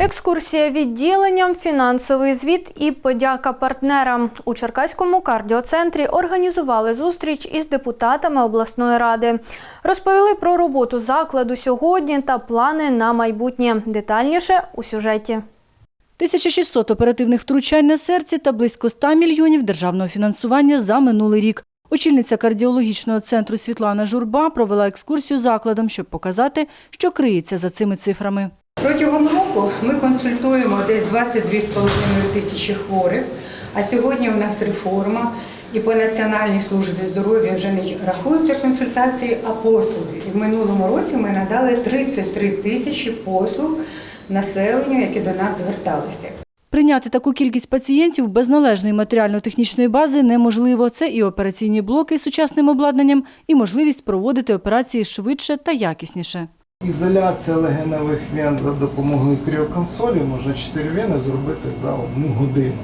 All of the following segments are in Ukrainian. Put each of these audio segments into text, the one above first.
Екскурсія відділенням, фінансовий звіт і подяка партнерам у Черкаському кардіоцентрі організували зустріч із депутатами обласної ради. Розповіли про роботу закладу сьогодні та плани на майбутнє. Детальніше у сюжеті. 1600 оперативних втручань на серці та близько 100 мільйонів державного фінансування за минулий рік. Очільниця кардіологічного центру Світлана Журба провела екскурсію закладом, щоб показати, що криється за цими цифрами. Протягом року ми консультуємо десь 22,5 тисячі хворих, а сьогодні у нас реформа, і по Національній службі здоров'я вже не рахуються консультації, а послуги. І в минулому році ми надали 33 тисячі послуг населенню, які до нас зверталися. Прийняти таку кількість пацієнтів без належної матеріально-технічної бази неможливо. Це і операційні блоки з сучасним обладнанням, і можливість проводити операції швидше та якісніше. Ізоляція легеневих вен за допомогою кріоконсолі можна 4 вени зробити за одну годину.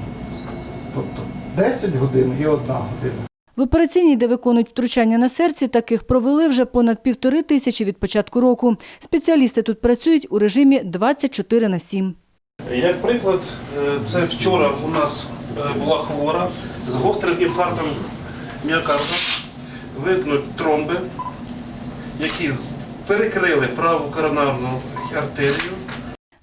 Тобто 10 годин і одна година. В операційній, де виконують втручання на серці, таких провели вже понад півтори тисячі від початку року. Спеціалісти тут працюють у режимі 24 на 7. Як приклад, е, це вчора у нас е, була хвора з гострим інфарктом міокарда, видно тромби, які з- перекрили праву коронарну артерію.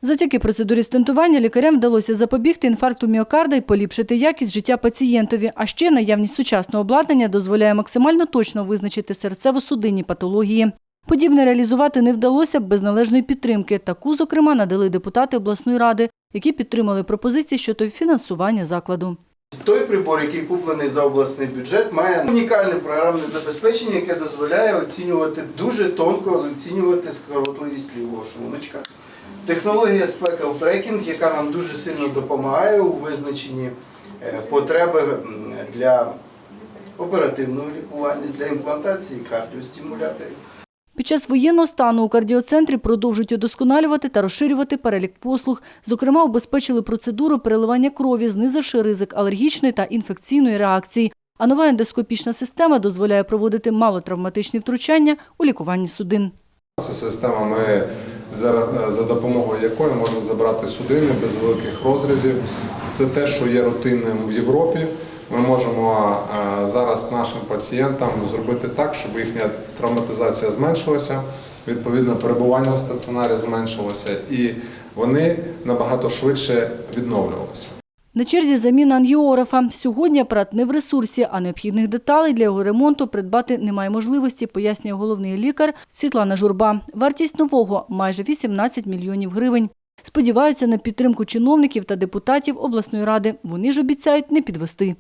Завдяки процедурі стентування лікарям вдалося запобігти інфаркту міокарда і поліпшити якість життя пацієнтові. А ще наявність сучасного обладнання дозволяє максимально точно визначити серцево-судинні патології. Подібне реалізувати не вдалося б без належної підтримки. Таку, зокрема, надали депутати обласної ради, які підтримали пропозиції щодо фінансування закладу. Той прибор, який куплений за обласний бюджет, має унікальне програмне забезпечення, яке дозволяє оцінювати дуже тонко оцінювати скоротливість лівого шлуночка. Технологія Speckle Tracking, яка нам дуже сильно допомагає у визначенні е, потреби для оперативного лікування, для імплантації кардіостимуляторів. Під час воєнного стану у кардіоцентрі продовжують удосконалювати та розширювати перелік послуг. Зокрема, убезпечили процедуру переливання крові, знизивши ризик алергічної та інфекційної реакції. А нова ендоскопічна система дозволяє проводити малотравматичні втручання у лікуванні судин. Це система, ми за допомогою якої можна забрати судини без великих розрізів. Це те, що є рутинним в Європі. Можемо е, зараз нашим пацієнтам зробити так, щоб їхня травматизація зменшилася, відповідно, перебування в стаціонарі зменшилося, і вони набагато швидше відновлювалися. На черзі заміна ангіографа. Сьогодні апарат не в ресурсі, а необхідних деталей для його ремонту придбати немає можливості, пояснює головний лікар Світлана Журба. Вартість нового – майже 18 мільйонів гривень. Сподіваються на підтримку чиновників та депутатів обласної ради. Вони ж обіцяють не підвести.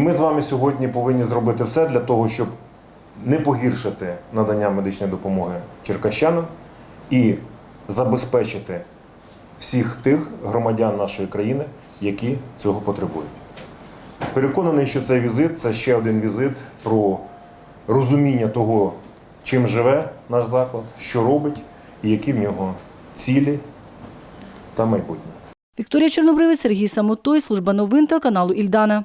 Ми з вами сьогодні повинні зробити все для того, щоб не погіршити надання медичної допомоги черкащанам і забезпечити всіх тих громадян нашої країни, які цього потребують. Переконаний, що цей візит це ще один візит про розуміння того, чим живе наш заклад, що робить і які в нього цілі та майбутнє. Вікторія Чорнобривець, Сергій Самотой, служба новин телеканалу Ільдана.